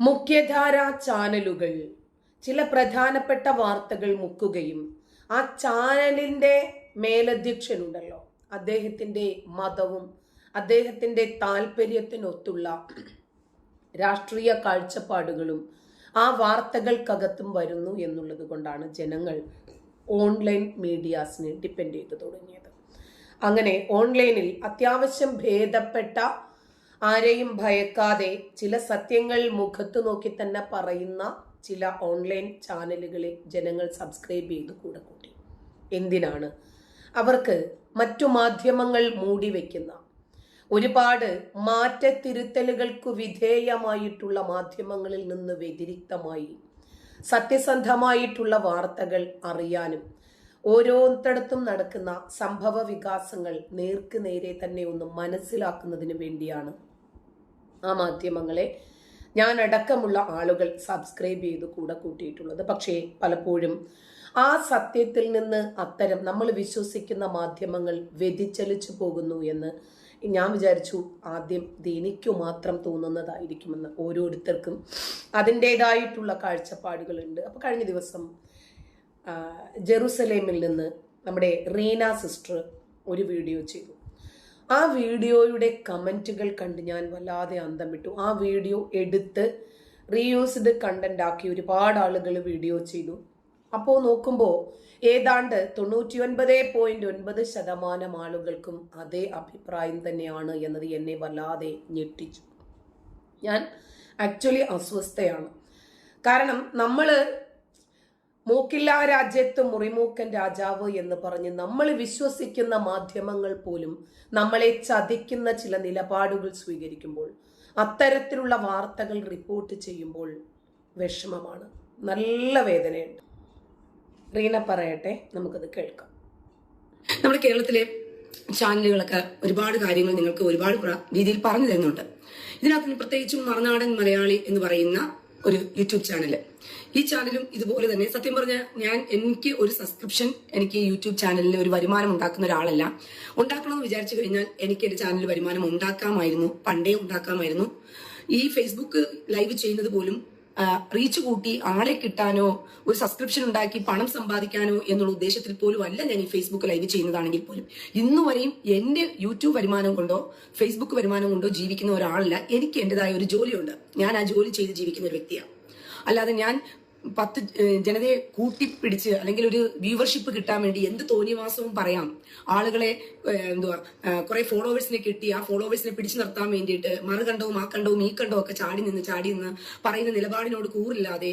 മുഖ്യധാര ചാനലുകൾ. ചില പ്രധാനപ്പെട്ട വാർത്തകൾ മുക്കുകയും ആ ചാനലിന്റെ മേലധ്യക്ഷനുണ്ടല്ലോ. അദ്ദേഹത്തിന്റെ മതവും അദ്ദേഹത്തിന്റെ താല്പര്യത്തിനൊത്തുള്ള രാഷ്ട്രീയ കാഴ്ചപ്പാടുകളും ആ വാർത്തകൾക്കകത്തും വരുന്നു എന്നുള്ളത് കൊണ്ടാണ് ജനങ്ങൾ ഓൺലൈൻ മീഡിയാസിനെ ഡിപ്പെൻഡ് ചെയ്ത് തുടങ്ങിയത്. അങ്ങനെ ഓൺലൈനിൽ അത്യാവശ്യം ഭേദപ്പെട്ട ആരെയും ഭയക്കാതെ ചില സത്യങ്ങൾ മുഖത്ത് നോക്കി തന്നെ പറയുന്ന ചില ഓൺലൈൻ ചാനലുകളെ ജനങ്ങൾ സബ്സ്ക്രൈബ് ചെയ്ത് കൂടെ കൂട്ടി. എന്തിനാണ്? അവർക്ക് മറ്റു മാധ്യമങ്ങൾ മൂടി വയ്ക്കുന്ന ഒരുപാട് മാറ്റത്തിരുത്തലുകൾക്ക് വിധേയമായിട്ടുള്ള മാധ്യമങ്ങളിൽ നിന്ന് വ്യതിരിക്തമായി സത്യസന്ധമായിട്ടുള്ള വാർത്തകൾ അറിയാനും ഓരോരുത്തടത്തും നടക്കുന്ന സംഭവ വികാസങ്ങൾ നേർക്ക് നേരെ തന്നെ ഒന്ന് മനസ്സിലാക്കുന്നതിന് വേണ്ടിയാണ് ആ മാധ്യമങ്ങളെ ഞാൻ അടക്കമുള്ള ആളുകൾ സബ്സ്ക്രൈബ് ചെയ്ത് കൂടെ കൂട്ടിയിട്ടുള്ളത്. പക്ഷേ പലപ്പോഴും ആ സത്യത്തിൽ നിന്ന് അത്തരം നമ്മൾ വിശ്വസിക്കുന്ന മാധ്യമങ്ങൾ വ്യതിചലിച്ചു പോകുന്നു എന്ന് ഞാൻ വിചാരിച്ചു ആദ്യം ഇത് എനിക്കു മാത്രം തോന്നുന്നതായിരിക്കുമെന്ന് ഓരോരുത്തർക്കും അതിന്റേതായിട്ടുള്ള കാഴ്ചപ്പാടുകളുണ്ട്. അപ്പോൾ കഴിഞ്ഞ ദിവസം ജെറുസലേമിൽ നിന്ന് നമ്മുടെ റീന സിസ്റ്റർ ഒരു വീഡിയോ ചെയ്തു. ആ വീഡിയോയുടെ കമന്റുകൾ കണ്ട് ഞാൻ വല്ലാതെ അന്തം വിട്ടു ആ വീഡിയോ എടുത്ത് റീയൂസ്ഡ് കണ്ടന്റ് ആക്കി ഒരുപാട് ആളുകൾ വീഡിയോ ചെയ്തു. അപ്പോൾ നോക്കുമ്പോൾ ഏതാണ്ട് തൊണ്ണൂറ്റി ഒൻപത് പോയിന്റ് ഒൻപത് ശതമാനം ആളുകൾക്കും അതേ അഭിപ്രായം തന്നെയാണ് എന്നത് എന്നെ വല്ലാതെ ഞെട്ടിച്ചു. ഞാൻ ആക്ച്വലി അസ്വസ്ഥയാണ്. കാരണം നമ്മൾ മൂക്കില്ലാ രാജ്യത്ത് മുറിമൂക്കൻ രാജാവ് എന്ന് പറഞ്ഞ് നമ്മൾ വിശ്വസിക്കുന്ന മാധ്യമങ്ങൾ പോലും നമ്മളെ ചതിക്കുന്ന ചില നിലപാടുകൾ സ്വീകരിക്കുമ്പോൾ അത്തരത്തിലുള്ള വാർത്തകൾ റിപ്പോർട്ട് ചെയ്യുമ്പോൾ വിഷമമാണ്. നല്ല വേദനയുണ്ട്. റീന പറയട്ടെ നമുക്കത് കേൾക്കാം. നമ്മുടെ കേരളത്തിലെ ചാനലുകളൊക്കെ ഒരുപാട് കാര്യങ്ങൾ നിങ്ങൾക്ക് ഒരുപാട് രീതിയിൽ പറഞ്ഞു തരുന്നുണ്ട്. ഇതിനകത്ത് പ്രത്യേകിച്ചും മറുനാടൻ മലയാളി എന്ന് പറയുന്ന ഒരു യൂട്യൂബ് ചാനൽ ഈ ചാനലും ഇതുപോലെ തന്നെ സത്യം പറഞ്ഞ ഞാൻ എനിക്ക് ഒരു സബ്സ്ക്രിപ്ഷൻ എനിക്ക് യൂട്യൂബ് ചാനലിന് ഒരു വരുമാനം ഉണ്ടാക്കുന്ന ഒരാളല്ല. ഉണ്ടാക്കണമെന്ന് വിചാരിച്ചു കഴിഞ്ഞാൽ എനിക്ക് എന്റെ ചാനലിൽ വരുമാനം ഉണ്ടാക്കാമായിരുന്നു പണ്ടേ ഉണ്ടാക്കാമായിരുന്നു. ഈ ഫേസ്ബുക്ക് ലൈവ് ചെയ്യുന്നത് പോലും റീച്ച് കൂട്ടി ആളെ കിട്ടാനോ ഒരു സബ്സ്ക്രിപ്ഷൻ ഉണ്ടാക്കി പണം സമ്പാദിക്കാനോ എന്നുള്ള ഉദ്ദേശത്തിൽ പോലും അല്ല ഞാൻ ഈ ഫേസ്ബുക്ക് ലൈവ് ചെയ്യുന്നതാണെങ്കിൽ പോലും. ഇന്നു വരെയും എന്റെ യൂട്യൂബ് വരുമാനം കൊണ്ടോ ഫേസ്ബുക്ക് വരുമാനം കൊണ്ടോ ജീവിക്കുന്ന ഒരാളല്ല. എനിക്ക് എന്റേതായ ഒരു ജോലിയുണ്ട്. ഞാൻ ആ ജോലി ചെയ്ത് ജീവിക്കുന്ന ഒരു വ്യക്തിയാണ്. അല്ലാതെ ഞാൻ പത്ത് ജനതയെ കൂട്ടിപ്പിടിച്ച് അല്ലെങ്കിൽ ഒരു വ്യൂവർഷിപ്പ് കിട്ടാൻ വേണ്ടി എന്ത് തോന്നിവാസവും പറയാം. ആളുകളെ എന്തുവാ കുറെ ഫോളോവേഴ്സിനെ കിട്ടി. ആ ഫോളോവേഴ്സിനെ പിടിച്ചു നിർത്താൻ വേണ്ടിയിട്ട് മറുകണ്ടവും ആ കണ്ടവും ഈ കണ്ടവും ഒക്കെ ചാടി നിന്ന് ചാടി നിന്ന് പറയുന്ന നിലപാടിനോട് കൂറില്ലാതെ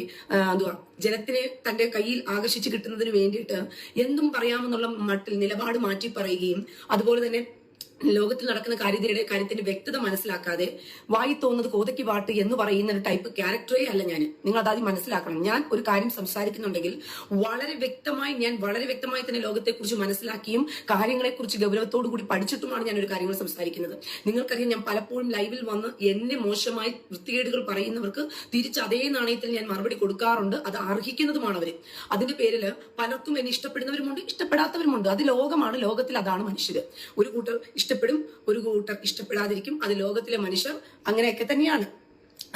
എന്തുവാ ജനത്തിനെ തന്റെ കയ്യിൽ ആകർഷിച്ച് കിട്ടുന്നതിന് വേണ്ടിയിട്ട് എന്തും പറയാമെന്നുള്ള മട്ടിൽ നിലപാട് മാറ്റി പറയുകയും അതുപോലെ തന്നെ ലോകത്തിൽ നടക്കുന്ന കാര്യതയുടെ കാര്യത്തിന്റെ വ്യക്തത മനസ്സിലാക്കാതെ വായി തോന്നുന്നത് കോതയ്ക്ക് പാട്ട് എന്ന് പറയുന്ന ഒരു ടൈപ്പ് ക്യാരക്ടറേ അല്ല ഞാൻ നിങ്ങൾ അതാദ്യം മനസ്സിലാക്കണം. ഞാൻ ഒരു കാര്യം സംസാരിക്കുന്നുണ്ടെങ്കിൽ വളരെ വ്യക്തമായി ഞാൻ വളരെ വ്യക്തമായി തന്നെ ലോകത്തെക്കുറിച്ച് മനസ്സിലാക്കിയും കാര്യങ്ങളെക്കുറിച്ച് ഗൗരവത്തോടു കൂടി പഠിച്ചിട്ടുമാണ് ഞാൻ ഒരു കാര്യങ്ങൾ സംസാരിക്കുന്നത്. നിങ്ങൾക്കറിയാം ഞാൻ പലപ്പോഴും ലൈവിൽ വന്ന് എന്നെ മോശമായി വൃത്തികേടുകൾ പറയുന്നവർക്ക് തിരിച്ച് അതേ നാണയത്തിൽ ഞാൻ മറുപടി കൊടുക്കാറുണ്ട്. അത് അർഹിക്കുന്നതുമാണ് അവർ അതിന്റെ പേരിൽ പലർക്കും എന്നെ ഇഷ്ടപ്പെടുന്നവരുമുണ്ട് ഇഷ്ടപ്പെടാത്തവരുമുണ്ട്. അത് ലോകമാണ് ലോകത്തിൽ അതാണ് മനുഷ്യർ ഒരു കൂട്ടർ ഇഷ്ടപ്പെടും ഒരു കൂട്ടർ ഇഷ്ടപ്പെടാതിരിക്കും. അത് ലോകത്തിലെ മനുഷ്യർ അങ്ങനെയൊക്കെ തന്നെയാണ്.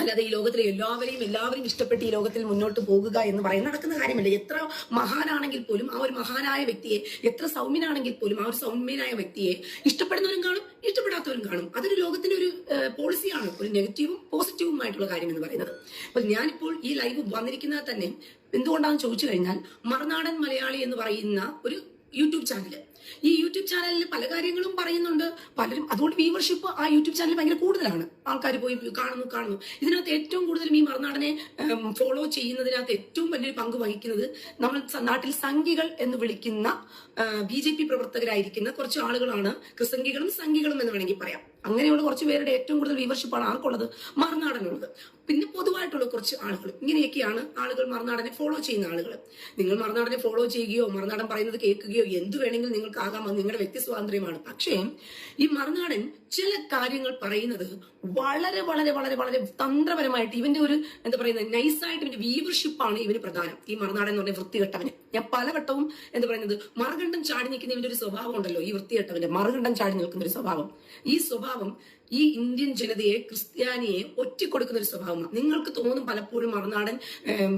അല്ലാതെ ഈ ലോകത്തിലെ എല്ലാവരെയും എല്ലാവരും ഇഷ്ടപ്പെട്ട് ഈ ലോകത്തിൽ മുന്നോട്ട് പോകുക എന്ന് പറയുന്ന നടക്കുന്ന കാര്യമല്ല. എത്ര മഹാനാണെങ്കിൽ പോലും ആ ഒരു മഹാനായ വ്യക്തിയെ എത്ര സൗമ്യനാണെങ്കിൽ പോലും ആ ഒരു സൗമ്യനായ വ്യക്തിയെ ഇഷ്ടപ്പെടുന്നവരും കാണും ഇഷ്ടപ്പെടാത്തവരും കാണും. അതൊരു ലോകത്തിന്റെ ഒരു പോളിസിയാണ് ഒരു നെഗറ്റീവും പോസിറ്റീവും ആയിട്ടുള്ള കാര്യം എന്ന് പറയുന്നത്. അപ്പൊ ഞാനിപ്പോൾ ഈ ലൈവ് വന്നിരിക്കുന്നത് തന്നെ എന്തുകൊണ്ടാണെന്ന് ചോദിച്ചു കഴിഞ്ഞാൽ മറുനാടൻ മലയാളി എന്ന് പറയുന്ന ഒരു യൂട്യൂബ് ചാനൽ ഈ യൂട്യൂബ് ചാനലിൽ പല കാര്യങ്ങളും പറയുന്നുണ്ട്. പലരും അതുകൊണ്ട് വ്യൂവർഷിപ്പ് ആ യൂട്യൂബ് ചാനൽ ഭയങ്കര കൂടുതലാണ്. ആൾക്കാർ പോയി കാണുന്നു കാണുന്നു. ഇതിനകത്ത് ഏറ്റവും കൂടുതലും ഈ മറുനാടനെ ഫോളോ ചെയ്യുന്നതിനകത്ത് ഏറ്റവും വലിയൊരു പങ്ക് വഹിക്കുന്നത് നമ്മൾ നാട്ടിൽ സംഘികൾ എന്ന് വിളിക്കുന്ന ബി പ്രവർത്തകരായിരിക്കുന്ന കുറച്ച് ആളുകളാണ്. കൃസംഗികളും സംഘികളും എന്ന് വേണമെങ്കിൽ പറയാം. അങ്ങനെയുള്ള കുറച്ച് പേരുടെ ഏറ്റവും കൂടുതൽ വ്യൂവർഷിപ്പാണ് ആർക്കുള്ളത്? മറുനാടനുള്ളത്. പിന്നെ പൊതുവായിട്ടുള്ള കുറച്ച് ആളുകൾ. ഇങ്ങനെയൊക്കെയാണ് ആളുകൾ മറുനാടനെ ഫോളോ ചെയ്യുന്ന ആളുകൾ നിങ്ങൾ മറുനാടനെ ഫോളോ ചെയ്യുകയോ മറുനാടൻ പറയുന്നത് കേൾക്കുകയോ എന്ത് വേണമെങ്കിലും നിങ്ങൾക്ക് ആകാം അത് നിങ്ങളുടെ വ്യക്തി സ്വാതന്ത്ര്യമാണ്. പക്ഷേ ഈ മറുനാടൻ ചില കാര്യങ്ങൾ പറയുന്നത് വളരെ വളരെ വളരെ വളരെ തന്ത്രപരമായിട്ട് ഇവന്റെ ഒരു എന്താ പറയുന്നത് നൈസായിട്ട് ഇവന്റെ വ്യൂവർഷിപ്പാണ് ഇവന് പ്രധാനം. ഈ മറുനാടൻ എന്ന് പറഞ്ഞ വൃത്തികെട്ടവന്. ഞാൻ പലവട്ടവും എന്ന് പറയുന്നത് മറുകണ്ഠം ചാടി നിൽക്കുന്ന ഇവന്റെ ഒരു സ്വഭാവം ഉണ്ടല്ലോ ഈ വൃത്തികെട്ടവന്റെ മറുകണ്ഠം ചാടി നിൽക്കുന്ന ഒരു സ്വഭാവം. ഈ സ്വഭാവം ഈ ഇന്ത്യൻ ജനതയെ ക്രിസ്ത്യാനിയെ ഒറ്റിക്കൊടുക്കുന്ന ഒരു സ്വഭാവമാണ്. നിങ്ങൾക്ക് തോന്നും പലപ്പോഴും മറുനാടൻ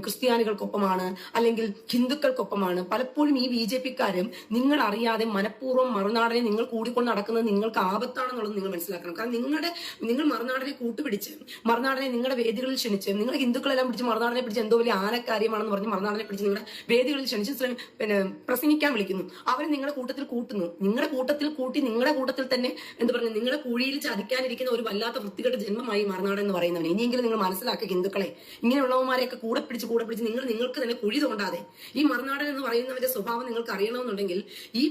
ക്രിസ്ത്യാനികൾക്കൊപ്പമാണ് അല്ലെങ്കിൽ ഹിന്ദുക്കൾക്കൊപ്പമാണ്. പലപ്പോഴും ഈ ബി ജെ പിക്കാരും നിങ്ങൾ അറിയാതെ മനഃപൂർവം മറുനാടനെ നിങ്ങൾ കൂടിക്കൊണ്ട് നടക്കുന്നത് നിങ്ങൾക്ക് ആപത്താണെന്നുള്ളത് നിങ്ങൾ മനസ്സിലാക്കണം. കാരണം നിങ്ങളുടെ നിങ്ങൾ മറുനാടനെ കൂട്ടുപിടിച്ച് മറുനാടനെ നിങ്ങളുടെ വേദികളിൽ ക്ഷണിച്ച് നിങ്ങൾ ഹിന്ദുക്കളെല്ലാം പിടിച്ച് മറുനാടനെ പിടിച്ച് എന്തോ വലിയ ആനക്കാര്യമാണെന്ന് പറഞ്ഞ് മറുനാടനെ പിടിച്ച് നിങ്ങളുടെ വേദികളിൽ ക്ഷണിച്ച് പിന്നെ പ്രസംഗിക്കാൻ വിളിക്കുന്നു. അവരെ നിങ്ങളുടെ കൂട്ടത്തിൽ കൂട്ടുന്നു. നിങ്ങളുടെ കൂട്ടത്തിൽ കൂട്ടി നിങ്ങളുടെ കൂട്ടത്തിൽ തന്നെ എന്ത് പറയുക നിങ്ങളുടെ കുഴിയിൽ ചതിക്കാനിരിക്കുന്ന ഒരു വല്ലാത്ത വൃത്തികെട്ട ജന്മമായി മറുനാടൻ എന്ന് പറയുന്നവൻ ഇനിയെങ്കിലും നിങ്ങൾ മനസ്സിലാക്കുക ഹിന്ദുക്കളെ ഇങ്ങനെയുള്ളവന്മാരെയൊക്കെ കൂടെ പിടിച്ച് കൂടെ പിടിച്ച് നിങ്ങൾ നിങ്ങൾക്ക് തന്നെ കുഴി തോണ്ടാതെ ഈ മറുനാടൻ എന്ന് പറയുന്നവന്റെ സ്വഭാവം നിങ്ങൾക്ക് അറിയണമെന്നുണ്ടെങ്കിൽ ഈ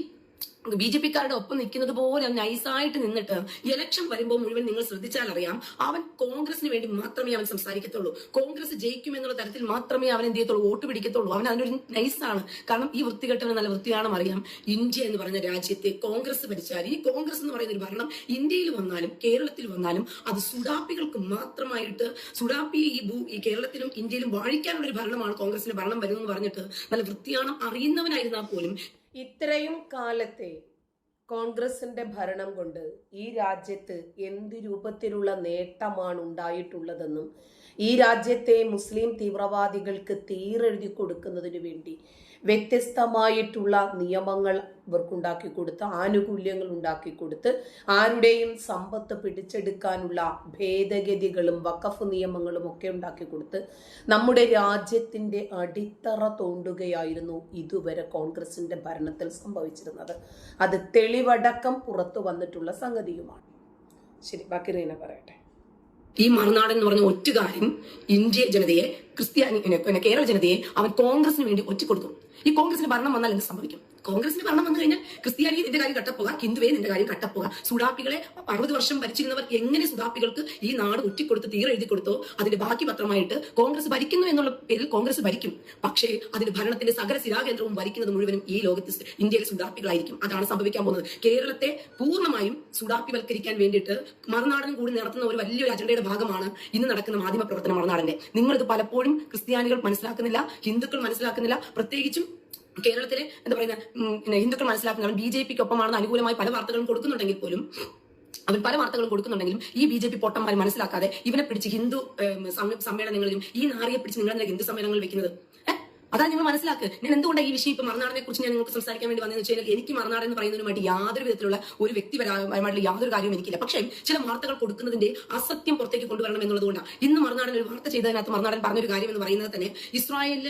ബി ജെ പിക്കാരുടെ ഒപ്പം നിൽക്കുന്നത് പോലെ നൈസായിട്ട് നിന്നിട്ട് ഇലക്ഷൻ വരുമ്പോൾ മുഴുവൻ നിങ്ങൾ ശ്രദ്ധിച്ചാൽ അറിയാം അവൻ കോൺഗ്രസിന് വേണ്ടി മാത്രമേ അവൻ സംസാരിക്കത്തുള്ളൂ. കോൺഗ്രസ് ജയിക്കും എന്നുള്ള തരത്തിൽ മാത്രമേ അവൻ എന്ത് ചെയ്യത്തുള്ളൂ? വോട്ട് പിടിക്കത്തുള്ളൂ. അവൻ അതിനൊരു നൈസാണ്. കാരണം ഈ വൃത്തികെട്ടവന് നല്ല വൃത്തിയാണെന്ന് അറിയാം. ഇന്ത്യ എന്ന് പറഞ്ഞ രാജ്യത്തെ കോൺഗ്രസ് ഭരിച്ചാൽ ഈ കോൺഗ്രസ് എന്ന് പറയുന്ന ഒരു ഭരണം ഇന്ത്യയിൽ വന്നാലും കേരളത്തിൽ വന്നാലും അത് സുഡാപ്പികൾക്ക് മാത്രമായിട്ട് സുഡാപ്പി ഈ ഭൂ ഈ കേരളത്തിലും ഇന്ത്യയിലും വാഴിക്കാനുള്ള ഒരു ഭരണമാണ് കോൺഗ്രസിന്റെ ഭരണം വരുന്നതെന്ന് പറഞ്ഞിട്ട് നല്ല വൃത്തിയാണം അറിയുന്നവനായിരുന്നാൽ പോലും ഇത്രയും കാലത്തെ കോൺഗ്രസിന്റെ ഭരണം കൊണ്ട് ഈ രാജ്യത്ത് എന്ത് രൂപത്തിലുള്ള നേട്ടമാണ് ഉണ്ടായിട്ടുള്ളതെന്നും ഈ രാജ്യത്തെ മുസ്ലിം തീവ്രവാദികൾക്ക് തീരെഴുതി കൊടുക്കുന്നതിനു വേണ്ടി വ്യത്യസ്തമായിട്ടുള്ള നിയമങ്ങൾ ഇവർക്കുണ്ടാക്കി കൊടുത്ത് ആനുകൂല്യങ്ങൾ ഉണ്ടാക്കി കൊടുത്ത് ആരുടെയും സമ്പത്ത് പിടിച്ചെടുക്കാനുള്ള ഭേദഗതികളും വഖഫ് നിയമങ്ങളും ഒക്കെ ഉണ്ടാക്കി കൊടുത്ത് നമ്മുടെ രാജ്യത്തിന്റെ അടിത്തറ തോണ്ടുകയായിരുന്നു ഇതുവരെ കോൺഗ്രസിന്റെ ഭരണത്തിൽ സംഭവിച്ചിരുന്നത്. അത് തെളിവടക്കം പുറത്തു വന്നിട്ടുള്ള സംഗതിയുമാണ്. ശരി ബാക്കി റീന പറയട്ടെ. ഈ മറുനാടൻ എന്ന് പറഞ്ഞ ഒറ്റ കാര്യം ഇന്ത്യ ജനതയെ ക്രിസ്ത്യാനി കേരള ജനതയെ അവൻ കോൺഗ്രസിന് വേണ്ടി ഒറ്റ കൊടുത്തു ഈ കോൺഗ്രസിന് ഭരണം വന്നാൽ എന്ത് സംഭവിക്കും? കോൺഗ്രസിന് ഭരണം വന്നു കഴിഞ്ഞാൽ ക്രിസ്ത്യാനി നിന്റെ കാര്യം കട്ടപ്പോക ഹിന്ദുവേ നിന്റെ കാര്യം കട്ടപ്പോക. സുഡാപ്പികളെ അറുപത് വർഷം ഭരിച്ചിരുന്നവർ എങ്ങനെ സുഡാപ്പികൾക്ക് ഈ നാട് ഒറ്റിക്കൊടുത്ത് തീരെഴുതി കൊടുത്തോ? അതിന്റെ ബാക്കി പത്രമായിട്ട് കോൺഗ്രസ് ഭരിക്കുന്നു എന്നുള്ള പേരിൽ കോൺഗ്രസ് ഭരിക്കും. പക്ഷേ അതിന്റെ ഭരണത്തിന്റെ സകല സിരാകേന്ദ്രവും ഭരിക്കുന്നത് മുഴുവനും ഈ ലോകത്ത് ഇന്ത്യയിലെ സുഡാപ്പികളായിരിക്കും. അതാണ് സംഭവിക്കാൻ പോകുന്നത്. കേരളത്തെ പൂർണമായും സുഡാപ്പിവൽക്കരിക്കാൻ വേണ്ടിയിട്ട് മറുനാടൻ കൂടി നടത്തുന്ന ഒരു വലിയൊരു അജണ്ടയുടെ ഭാഗമാണ് ഇന്ന് നടക്കുന്ന മാധ്യമ പ്രവർത്തനം മറുനാടന്റെ. നിങ്ങളിത് പലപ്പോഴും ക്രിസ്ത്യാനികൾ മനസ്സിലാക്കുന്നില്ല ഹിന്ദുക്കൾ മനസ്സിലാക്കുന്നില്ല. പ്രത്യേകിച്ചും കേരളത്തിലെ എന്താ പറയുന്ന ഹിന്ദുക്കൾ മനസ്സിലാക്കുന്ന ബി ജെ പിക്ക് ഒപ്പമാണെന്ന് അനുകൂലമായി പല വാർത്തകളും കൊടുക്കുന്നുണ്ടെങ്കിൽ പോലും അവർ പല വാർത്തകളും കൊടുക്കുന്നുണ്ടെങ്കിലും ഈ ബി ജെ പി പൊട്ടന്മാർ മനസ്സിലാക്കാതെ ഇവനെ പിടിച്ച് ഹിന്ദു സമ്മേളനങ്ങളിലും ഈ നാറിയെ പിടിച്ച് നിങ്ങളെന്താ ഹിന്ദു സമ്മേളനങ്ങൾ വെക്കുന്നത്? അതാണ് നിങ്ങൾ മനസ്സിലാക്കുക ഞാൻ എന്തുകൊണ്ടാണ് ഈ വിഷയം ഇപ്പൊ മറുനാടിനെ കുറിച്ച് ഞാൻ നിങ്ങൾക്ക് സംസാരിക്കാൻ വേണ്ടി വന്നതെന്ന് വെച്ചാൽ എനിക്ക് മറുനാട് എന്ന് പറയുന്നതിനുമായിട്ട് യാതൊരു വിധത്തിലുള്ള ഒരു വ്യക്തിപരമായിട്ടുള്ള യാതൊരു കാര്യവും എനിക്കില്ല. പക്ഷേ ചില വാർത്തകൾ കൊടുക്കുന്നതിന്റെ അസത്യം പുറത്തേക്ക് കൊണ്ടുവരണം എന്നുള്ളതുകൊണ്ടാണ് ഇന്ന് മറുനാടൻ ഒരു വാർത്ത ചെയ്തതിനകത്ത് മറുനാടൻ പറഞ്ഞൊരു കാര്യം എന്ന് പറയുന്നത് തന്നെ ഇസ്രായേലിൽ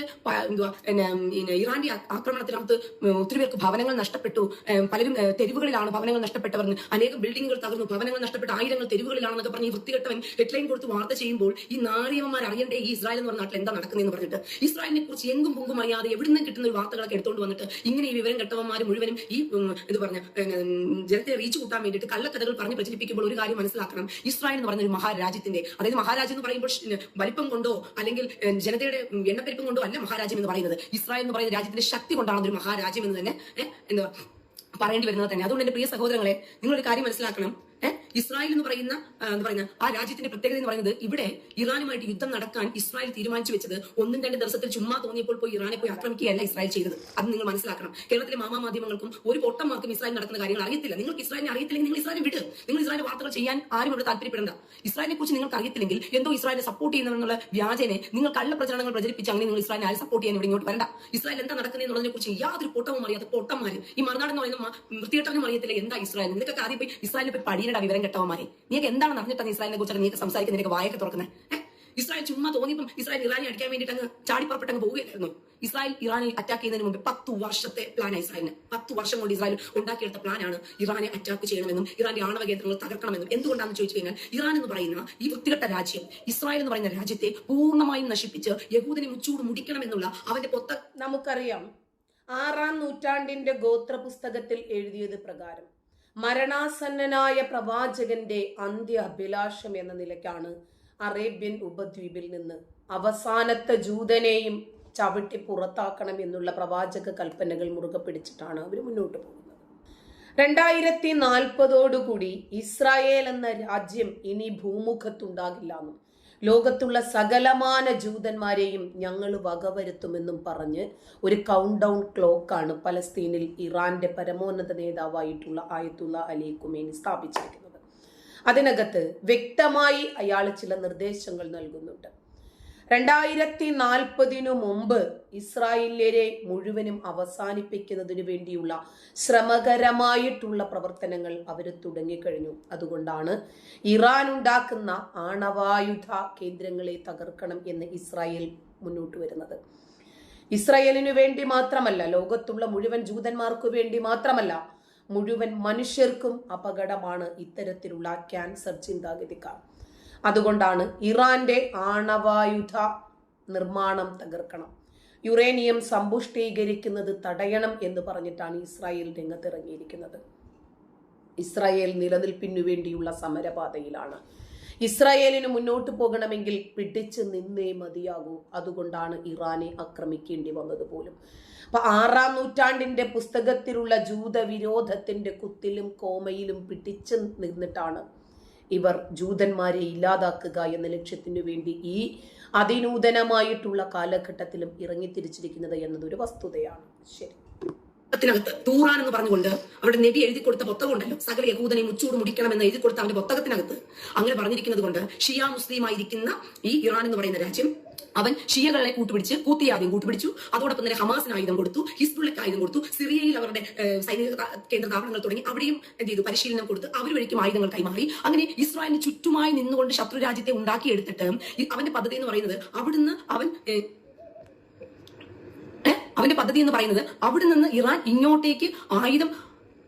പിന്നെ ഇറാന്റെ ആക്രമണത്തിനകത്ത് ഒത്തിരി പേർക്ക് ഭവനങ്ങൾ നഷ്ടപ്പെട്ടു. പലരും തെരുവുകളിലാണ് ഭവനങ്ങൾ നഷ്ടപ്പെട്ടവർ. അനേകം ബിൽഡിങ്ങുകൾ തകർന്നു. ഭവനങ്ങൾ നഷ്ടപ്പെട്ട ആയിരങ്ങൾ തെരുവുകളിലാണെന്നൊക്കെ പറഞ്ഞ് വൃത്തികെട്ടവൻ ഹെഡ്ലൈൻ കൊടുത്ത് വാർത്ത ചെയ്യുമ്പോൾ ഈ നാരിയമ്മമാർ അറിയണ്ടേ ഈ ഇസ്രായേൽ എന്ന് പറഞ്ഞ നാട്ടിൽ എന്താ നടക്കുന്നതെന്ന് പറഞ്ഞിട്ട്. ഇസ്രായേലിനെ കുറിച്ച് എങ്കും പൊങ്കും അറിയാതെ എവിടുന്ന് കിട്ടുന്ന ഒരു വാർത്തകളൊക്കെ എടുത്തുകൊണ്ട് വന്നിട്ട് ഇങ്ങനെ ഈ വിവരം കെട്ടവന്മാർ മുഴുവനും ഈ എന്ന് പറഞ്ഞ ജനത്തെ റീച്ച് കൂട്ടാൻ വേണ്ടിയിട്ട് കള്ളക്കഥകൾ പറഞ്ഞ് പ്രചരിപ്പിക്കുമ്പോൾ ഒരു കാര്യം മനസ്സിലാക്കണം. ഇസ്രായേൽ എന്ന് പറഞ്ഞ ഒരു മഹാരാജ്യത്തിന്റെ അതായത് മഹാരാജ്യം എന്ന് പറയുമ്പോൾ വലിപ്പം കൊണ്ടോ അല്ലെങ്കിൽ ജനതയുടെ എണ്ണപ്പെരുപ്പം കൊണ്ടോ അല്ല മഹാരാജ്യം എന്ന് പറയുന്നത്. ഇസ്രായേൽ എന്ന് പറയുന്ന രാജ്യത്തിന്റെ ശക്തി കൊണ്ടാണ് ഒരു മഹാരാജ്യം എന്ന് തന്നെ എന്താ പറയേണ്ടി വരുന്നത് തന്നെ. അതുകൊണ്ട് എന്റെ പ്രിയ സഹോദരങ്ങളെ നിങ്ങളൊരു കാര്യം മനസ്സിലാക്കണം. ഇസ്രായേൽ എന്ന് പറയുന്ന എന്ന് പറയുന്ന ആ രാജ്യത്തിന്റെ പ്രത്യേകത എന്ന് പറയുന്നത് ഇവിടെ ഇറാനുമായിട്ട് യുദ്ധം നടക്കാൻ ഇസ്രായേൽ തീരുമാനിച്ചു വെച്ചത് ഒന്നും രണ്ട് ദിവസത്തിൽ ചുമ്മാ തോന്നിയപ്പോൾ പോയി ഇറാനെ പോയി ആക്രമിക്കുകയല്ല ഇസ്രായേൽ ചെയ്തത്. അത് നിങ്ങൾ മനസ്സിലാക്കണം. കേരളത്തിലെ മാമാ മാധ്യമങ്ങൾക്കും ഒരു പൊട്ടന്മാർക്കും ഇസ്രായേൽ നടക്കുന്ന കാര്യങ്ങൾ അറിയത്തില്ല. നിങ്ങൾക്ക് ഇസ്രായേലിനെ അറിയത്തില്ലെങ്കിൽ നിങ്ങൾ ഇസ്രായേലിനെ വിട്. നിങ്ങൾ ഇസ്രായേൽ വാർത്തകൾ ചെയ്യാൻ ആരും ഇവിടെ താല്പര്യപ്പെടേണ്ട. ഇസ്രായേലിനെ കുറിച്ച് നിങ്ങൾക്ക് അറിയത്തില്ലെങ്കിൽ എന്തോ ഇസ്രായേലിനെ സപ്പോർട്ട് ചെയ്യുന്നവരെന്നുള്ള വ്യാജനെ നിങ്ങൾ കള്ള പ്രചരണങ്ങൾ പ്രചരിപ്പിച്ച് അങ്ങനെ നിങ്ങൾ ഇസ്രായേലിനെ ആരും സപ്പോർട്ട് ചെയ്യാൻ ഇവിടെ ഇങ്ങോട്ട് വരണ്ട. ഇസ്രായേൽ എന്താ നടക്കുന്നത് എന്നുള്ളതിനെ കുറിച്ച് യാതൊരു പൊട്ടവും അറിയാത്ത പൊട്ടന്മാര്. ഈ മറുനാടെന്ന് പറയുന്ന വൃത്തികെട്ടവനും അറിയത്തില്ല. എന്താ ഇസ്രായേൽ? നിനക്കൊക്കെ ആദ്യം പോയി ഇസ്രായേലിനെ പോയി പടിയുടെ വിവരം കെട്ടവന്മാരെ. നീക്ക് എന്താണ് നടന്നിട്ട് ഇസ്രായേലിനെ കുറിച്ച് നീക്ക് സംസാരിക്കുന്ന? നിനക്ക് വായൊക്കെ തുറക്കുന്നത് ഇസ്രായേൽ ചുമ്മാ തോന്നിയപ്പം ഇസ്രായേൽ ഇറാനെ അടിക്കാൻ വേണ്ടിയിട്ട് അങ്ങ് ചാടിപ്പുറപ്പെട്ട് അങ്ങ് പോവുകയായിരുന്നു. ഇസ്രായേൽ ഇറാനെ അറ്റാക്ക് ചെയ്യുന്നതിന് മുമ്പ് പത്ത് വർഷത്തെ പ്ലാനാണ് ഇസ്രായേലിന്. പത്ത് വർഷം കൊണ്ട് ഇസ്രായേൽ ഉണ്ടാക്കിയെടുത്ത പ്ലാനാണ് ഇറാനെ അറ്റാക്ക് ചെയ്യണമെന്നും ഇറാന്റെ ആണവ കേന്ദ്രങ്ങൾ തകർക്കണമെന്നും. എന്തുകൊണ്ടാണെന്ന് ചോദിച്ചു കഴിഞ്ഞാൽ ഇറാൻ എന്ന് പറയുന്ന ഈ വൃത്തികെട്ട രാജ്യം ഇസ്രായേൽ എന്ന് പറയുന്ന രാജ്യത്തെ പൂർണമായും നശിപ്പിച്ച് യഹൂദിനെ മുച്ചൂട് മുടിക്കണമെന്നുള്ള അവന്റെ പൊത്ത നമുക്കറിയാം ആറാം നൂറ്റാണ്ടിന്റെ ഗോത്ര പുസ്തകത്തിൽ എഴുതിയത് പ്രകാരം. മരണാസന്നനായ പ്രവാചകന്റെ അന്ത്യ അഭിലാഷം എന്ന നിലയ്ക്കാണ് അറേബ്യൻ ഉപദ്വീപിൽ നിന്ന് അവസാനത്തെ ജൂതനെയും ചവിട്ടി പുറത്താക്കണം എന്നുള്ള പ്രവാചക കൽപ്പനകൾ മുറുകെ പിടിച്ചിട്ടാണ് അവർ മുന്നോട്ട് പോകുന്നത്. രണ്ടായിരത്തി നാൽപ്പതോടുകൂടി ഇസ്രായേൽ എന്ന രാജ്യം ഇനി ഭൂമുഖത്തുണ്ടാകില്ല എന്നും ലോകത്തുള്ള സകലമാന ജൂതന്മാരെയും ഞങ്ങൾ വകവരുത്തുമെന്നും പറഞ്ഞ് ഒരു കൗണ്ട് ഡൗൺ ക്ലോക്കാണ് പലസ്തീനിൽ ഇറാന്റെ പരമോന്നത നേതാവായിട്ടുള്ള ആയത്തുള്ള അലി കുമേനി സ്ഥാപിച്ചിരിക്കുന്നത്. അതിനകത്ത് വ്യക്തമായി അയാൾ ചില നിർദ്ദേശങ്ങൾ നൽകുന്നുണ്ട്. രണ്ടായിരത്തി നാൽപ്പതിനു മുമ്പ് ഇസ്രായേലിയരെ മുഴുവനും അവസാനിപ്പിക്കുന്നതിന് വേണ്ടിയുള്ള ശ്രമകരമായിട്ടുള്ള പ്രവർത്തനങ്ങൾ അവർ തുടങ്ങിക്കഴിഞ്ഞു. അതുകൊണ്ടാണ് ഇറാൻ ഉണ്ടാക്കുന്ന ആണവായുധ കേന്ദ്രങ്ങളെ തകർക്കണം എന്ന് ഇസ്രായേൽ മുന്നോട്ട് വരുന്നത്. ഇസ്രായേലിനു വേണ്ടി മാത്രമല്ല ലോകത്തുള്ള മുഴുവൻ ജൂതന്മാർക്കു വേണ്ടി മാത്രമല്ല മുഴുവൻ മനുഷ്യർക്കും അപകടമാണ് ഇത്തരത്തിലുള്ള ക്യാൻസർ ചിന്താഗതിക്കാർ. അതുകൊണ്ടാണ് ഇറാന്റെ ആണവായുധ നിർമ്മാണം തകർക്കണം. യുറേനിയം സമ്പുഷ്ടീകരിക്കുന്നത് തടയണം എന്ന് പറഞ്ഞിട്ടാണ് ഇസ്രായേൽ രംഗത്തിറങ്ങിയിരിക്കുന്നത്. ഇസ്രായേൽ നിലനിൽപ്പിനു വേണ്ടിയുള്ള സമരപാതയിലാണ്. ഇസ്രായേലിന് മുന്നോട്ട് പോകണമെങ്കിൽ പിടിച്ച് നിന്നേ മതിയാകൂ. അതുകൊണ്ടാണ് ഇറാനെ ആക്രമിക്കേണ്ടി വന്നത് പോലും. അപ്പൊ ആറാം നൂറ്റാണ്ടിന്റെ പുസ്തകത്തിലുള്ള ജൂതവിരോധത്തിന്റെ കുത്തിലും കോമയിലും പിടിച്ചു നിന്നിട്ടാണ് ഇവർ ജൂതന്മാരെ ഇല്ലാതാക്കുക എന്ന ലക്ഷ്യത്തിനു വേണ്ടി ഈ അതിനൂതനമായിട്ടുള്ള കാലഘട്ടത്തിലും ഇറങ്ങിത്തിരിച്ചിരിക്കുന്നത് എന്നതൊരു വസ്തുതയാണ്. ശരി. പുസ്തകത്തിനകത്ത് തൂറാൻ എന്ന് പറഞ്ഞുകൊണ്ട് അവിടെ നബി എഴുതി കൊടുത്ത പുസ്തകം ഉണ്ടല്ലോ. സകല യഹൂദനെ മുച്ചൂട് മുടിക്കണം എന്ന് എഴുതി കൊടുത്ത അവന്റെ പുസ്തകത്തിനകത്ത് അങ്ങനെ പറഞ്ഞിരിക്കുന്നത് കൊണ്ട് ഷിയ മുസ്ലിം ആയിരിക്കുന്ന ഈ ഇറാൻ എന്ന് പറയുന്ന രാജ്യം അവൻ ഷിയകളെ കൂട്ടുപിടിച്ച് കൂത്തിയാദ്യം കൂട്ടുപിടിച്ചു. അതോടൊപ്പം തന്നെ ഹമാസിന് ആയുധം കൊടുത്തു ഹിസ്ബുള്ളക്ക് ആയുധം കൊടുത്തു സിറിയയിൽ അവരുടെ സൈനിക കേന്ദ്ര താവളങ്ങൾ തുടങ്ങി. അവിടെയും എന്ത് ചെയ്തു? പരിശീലനം കൊടുത്ത് അവർ വഴിക്കും ആയുധങ്ങൾ കൈമാറി. അങ്ങനെ ഇസ്രായേലിന് ചുറ്റുമായി നിന്നുകൊണ്ട് ശത്രു രാജ്യത്തെ ഉണ്ടാക്കിയെടുത്തിട്ട് അവന്റെ പദ്ധതി എന്ന് പറയുന്നത് അവിടുന്ന് അവൻ അവന്റെ പദ്ധതി എന്ന് പറയുന്നത് അവിടെ നിന്ന് ഇറാൻ ഇങ്ങോട്ടേക്ക് ആയുധം